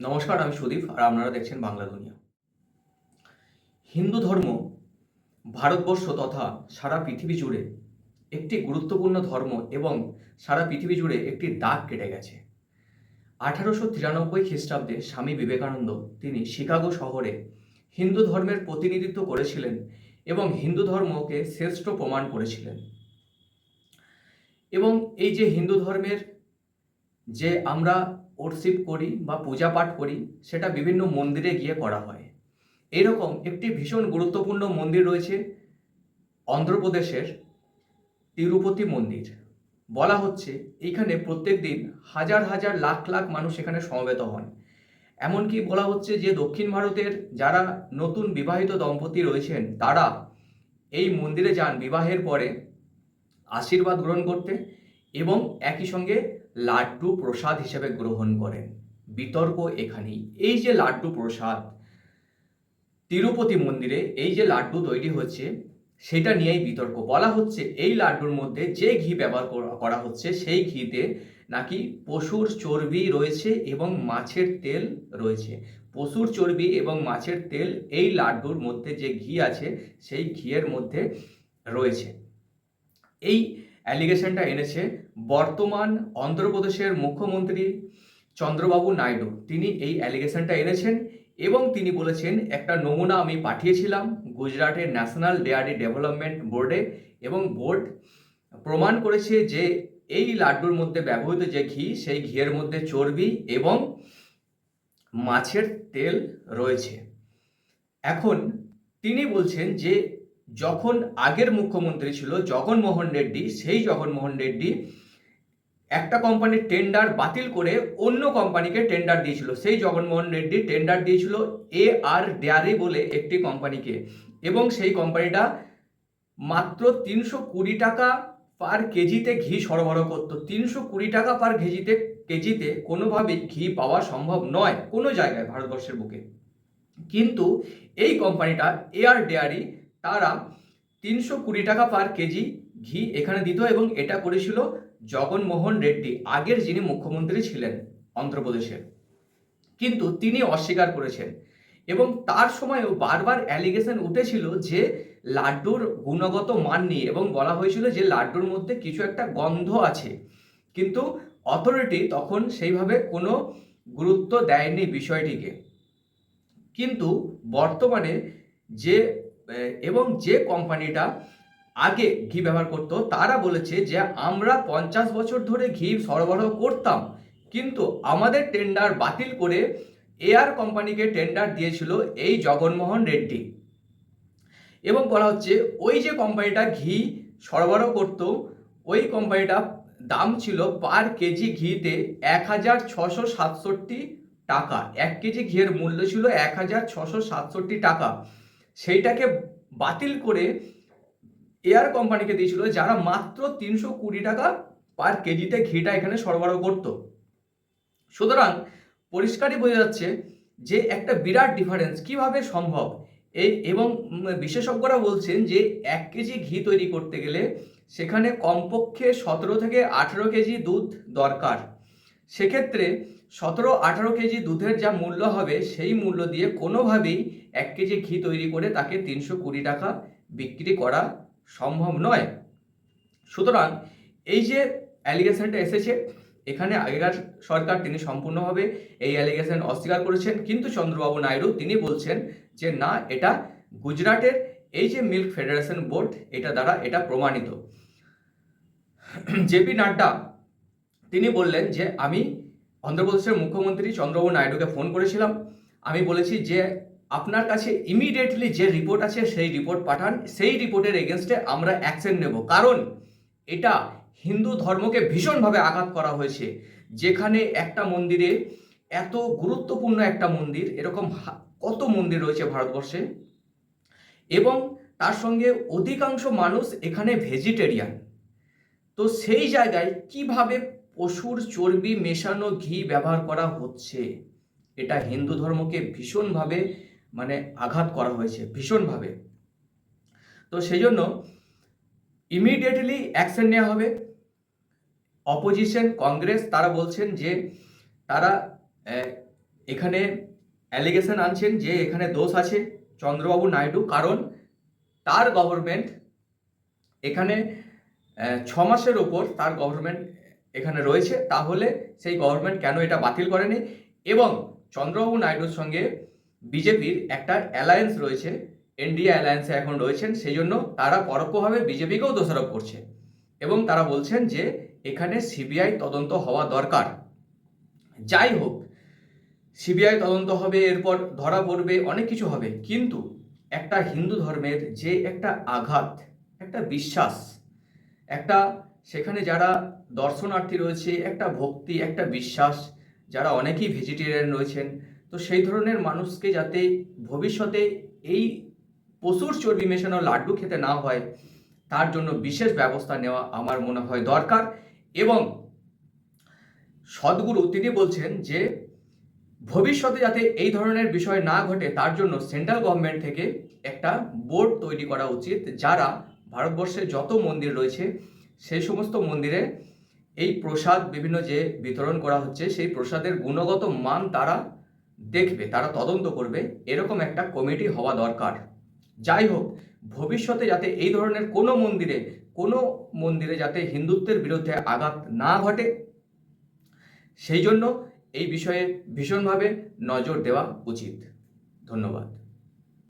নমস্কার, আমি সুদীপ, আর আপনারা দেখছেন বাংলা দুনিয়া। হিন্দু ধর্ম, ভারতবর্ষ তথা সারা পৃথিবী জুড়ে একটি গুরুত্বপূর্ণ ধর্ম এবং সারা পৃথিবী জুড়ে একটি দাগ কেটে গেছে। আঠারোশো তিরানব্বই খ্রিস্টাব্দে স্বামী বিবেকানন্দ তিনি শিকাগো শহরে হিন্দু ধর্মের প্রতিনিধিত্ব করেছিলেন এবং হিন্দু ধর্মকে শ্রেষ্ঠ প্রমাণ করেছিলেন। এবং এই যে হিন্দু ধর্মের যে আমরা ওরশিপ করি বা পূজা পাঠ করি, সেটা বিভিন্ন মন্দিরে গিয়ে করা হয়। এরকম একটি ভীষণ গুরুত্বপূর্ণ মন্দির রয়েছে অন্ধ্রপ্রদেশের তিরুপতি মন্দির। বলা হচ্ছে এইখানে প্রত্যেক দিন হাজার হাজার লাখ লাখ মানুষ এখানে সমবেত হন। এমনকি বলা হচ্ছে যে দক্ষিণ ভারতের যারা নতুন বিবাহিত দম্পতি রয়েছেন, তারা এই মন্দিরে যান বিবাহের পরে আশীর্বাদ গ্রহণ করতে এবং একই সঙ্গে লাড্ডু প্রসাদ হিসেবে গ্রহণ করেন। বিতর্ক এখানেই। এই যে লাড্ডু প্রসাদ, তিরুপতি মন্দিরে এই যে লাড্ডু তৈরি হচ্ছে, সেটা নিয়েই বিতর্ক। বলা হচ্ছে এই লাড্ডুর মধ্যে যে ঘি ব্যবহার করা- হচ্ছে, সেই ঘিতে নাকি পশুর চর্বি রয়েছে এবং মাছের তেল রয়েছে। পশুর চর্বি এবং মাছের তেল এই লাড্ডুর মধ্যে যে ঘি আছে, সেই ঘিয়ের মধ্যে রয়েছে। এই অ্যালিগেশনটা এনেছে বর্তমান অন্ধ্রপ্রদেশের মুখ্যমন্ত্রী চন্দ্রবাবু নাইডু, তিনি এই অ্যালিগেশনটা এনেছেন এবং তিনি বলেছেন, একটা নমুনা আমি পাঠিয়েছিলাম গুজরাটের ন্যাশনাল ডেয়ারি ডেভেলপমেন্ট বোর্ডে এবং বোর্ড প্রমাণ করেছে যে এই লাড্ডুর মধ্যে ব্যবহৃত যে ঘি, সেই ঘিয়ের মধ্যে চর্বি এবং মাছের তেল রয়েছে। এখন তিনি বলছেন যে, যখন আগের মুখ্যমন্ত্রী ছিল জগনমোহন রেড্ডি, সেই জগনমোহন রেড্ডি একটা কোম্পানির টেন্ডার বাতিল করে অন্য কোম্পানিকে টেন্ডার দিয়েছিল। সেই জগনমোহন রেড্ডি টেন্ডার দিয়েছিল এ আর ডেয়ারি বলে একটি কোম্পানিকে এবং সেই কোম্পানিটা মাত্র তিনশো কুড়ি টাকা পার কেজিতে ঘি সরবরাহ করতো। তিনশো কুড়ি টাকা পার কেজিতে কেজিতে কোনোভাবেই ঘি পাওয়া সম্ভব নয় কোনো জায়গায় ভারতবর্ষের বুকে। কিন্তু এই কোম্পানিটা এয়ার ডেয়ারি তারা তিনশো কুড়ি টাকা পার কেজি ঘি এখানে দিত এবং এটা করেছিল জগনমোহন রেড্ডি আগের যিনি মুখ্যমন্ত্রী ছিলেন অন্ধ্রপ্রদেশের কিন্তু তিনি অস্বীকার করেছেন এবং তার সময়ও বারবার অ্যালিগেশন উঠেছিল যে লাড্ডুর গুণগত মান নেই এবং বলা হয়েছিল যে লাড্ডুর মধ্যে কিছু একটা গন্ধ আছে। কিন্তু অথরিটি তখন সেইভাবে কোনো গুরুত্ব দেয়নি বিষয়টিকে। কিন্তু বর্তমানে যে এবং যে কোম্পানিটা আগে ঘি ব্যবহার করতো, তারা বলেছে যে আমরা পঞ্চাশ বছর ধরে ঘি সরবরাহ করতাম, কিন্তু আমাদের টেন্ডার বাতিল করে এয়ার কোম্পানিকে টেন্ডার দিয়েছিল এই জগনমোহন রেড্ডি। এবং বলা হচ্ছে, ওই যে কোম্পানিটা ঘি সরবরাহ করতো, ওই কোম্পানিটা দাম ছিল পার কেজি ঘিতে এক হাজার ছশো সাতষট্টি টাকা। এক কেজি ঘিয়ের মূল্য ছিল এক হাজার ছশো সাতষট্টি টাকা। সেইটাকে বাতিল করে এয়ার কোম্পানিকে দিয়েছিল যারা মাত্র তিনশো কুড়ি টাকা পার কেজিতে ঘিটা এখানে সরবরাহ করত। সুতরাং পরিষ্কারই বোঝা যাচ্ছে যে একটা বিরাট ডিফারেন্স কীভাবে সম্ভব। এই এবং বিশেষজ্ঞরা বলছেন যে এক কেজি ঘি তৈরি করতে গেলে সেখানে কমপক্ষে সতেরো থেকে আঠেরো কেজি দুধ দরকার। সেক্ষেত্রে সতেরো, আঠারো কেজি দুধের যা মূল্য হবে সেই মূল্য দিয়ে কোনোভাবেই এক কেজি ঘি তৈরি করে তাকে তিনশো কুড়ি টাকা বিক্রি করা সম্ভব নয়। সুতরাং এই যে অ্যালিগেশনটা এসেছে, এখানে আগেকার সরকার তিনি সম্পূর্ণভাবে এই অ্যালিগেশন অস্বীকার করেছেন। কিন্তু চন্দ্রবাবু নাইডু তিনি বলছেন যে, না, এটা গুজরাটের এই যে মিল্ক ফেডারেশন বোর্ড, এটা দ্বারা এটা প্রমাণিত। জেপি নাড্ডা তিনি বললেন যে, আমি অন্ধ্রপ্রদেশের মুখ্যমন্ত্রী চন্দ্রবাবু নাইডুকে ফোন করেছিলাম। আমি বলেছি যে আপনার কাছে ইমিডিয়েটলি যে রিপোর্ট আছে, সেই রিপোর্ট পাঠান। সেই রিপোর্টের এগেনস্টে আমরা অ্যাকশন নেব। কারণ এটা হিন্দু ধর্মকে ভীষণভাবে আঘাত করা হয়েছে। যেখানে একটা মন্দিরে এত গুরুত্বপূর্ণ একটা মন্দির, এরকম কত মন্দির রয়েছে ভারতবর্ষে? এবং তার সঙ্গে অধিকাংশ মানুষ এখানে ভেজিটেরিয়ান তো সেই জায়গায় কীভাবে পশুর চর্বি মেশানো, ঘি ব্যবহার করা হচ্ছে? এটা হিন্দু ধর্মকে ভীষণভাবে মানে আঘাত করা হয়েছে ভীষণভাবে। তো সেই জন্য ইমিডিয়েটলি অ্যাকশন নেওয়া হবে। অপোজিশন কংগ্রেস তারা বলছেন যে তারা এখানে অ্যালিগেশন আনছেন যে এখানে দোষ আছে চন্দ্রবাবু নাইডু। কারণ তার গভর্নমেন্ট এখানে ছ মাসের ওপর তার গভর্নমেন্ট এখানে রয়েছে। তাহলে সেই গভর্নমেন্ট কেন এটা বাতিল করেনি? এবং চন্দ্রবাবু নাইডুর সঙ্গে বিজেপির একটা অ্যালায়েন্স রয়েছে এনডিএ অ্যালায়েন্সে এখন রয়েছেন সেই জন্য তারা পরোক্ষভাবে বিজেপিকেও দোষারোপ করছে। এবং তারা বলছেন যে, এখানে সিবিআই তদন্ত হওয়া দরকার। যাই হোক, সিবিআই তদন্ত হবে, এরপর ধরা পড়বে, অনেক কিছু হবে। কিন্তু একটা হিন্দু ধর্মের যে একটা আঘাত, একটা বিশ্বাস, একটা সেখানে যারা দর্শনার্থী রয়েছে, একটা ভক্তি, একটা বিশ্বাস, যারা অনেকেই ভেজিটেরিয়ান রয়েছেন তো সেই ধরনের মানুষকে যাতে ভবিষ্যতে এই পশুর চর্বি মেশানো লাড্ডু খেতে না হয়, তার জন্য বিশেষ ব্যবস্থা নেওয়া আমার মনে হয় দরকার। এবং সদ্গুরু তিনি বলছেন যে, ভবিষ্যতে যাতে এই ধরনের বিষয় না ঘটে, তার জন্য সেন্ট্রাল গভর্নমেন্ট থেকে একটা বোর্ড তৈরি করা উচিত, যারা ভারতবর্ষে যত মন্দির রয়েছে, সেই সমস্ত মন্দিরে এই প্রসাদ বিভিন্ন যে বিতরণ করা হচ্ছে, সেই প্রসাদের গুণগত মান তারা দেখবে, তারা তদন্ত করবে, এরকম একটা কমিটি হওয়া দরকার। যাই হোক, ভবিষ্যতে যাতে এই ধরনের কোনো মন্দিরে কোনো মন্দিরে যাতে হিন্দুত্বের বিরুদ্ধে আঘাত না ঘটে, সেই জন্য এই বিষয়ে ভীষণভাবে নজর দেওয়া উচিত। ধন্যবাদ।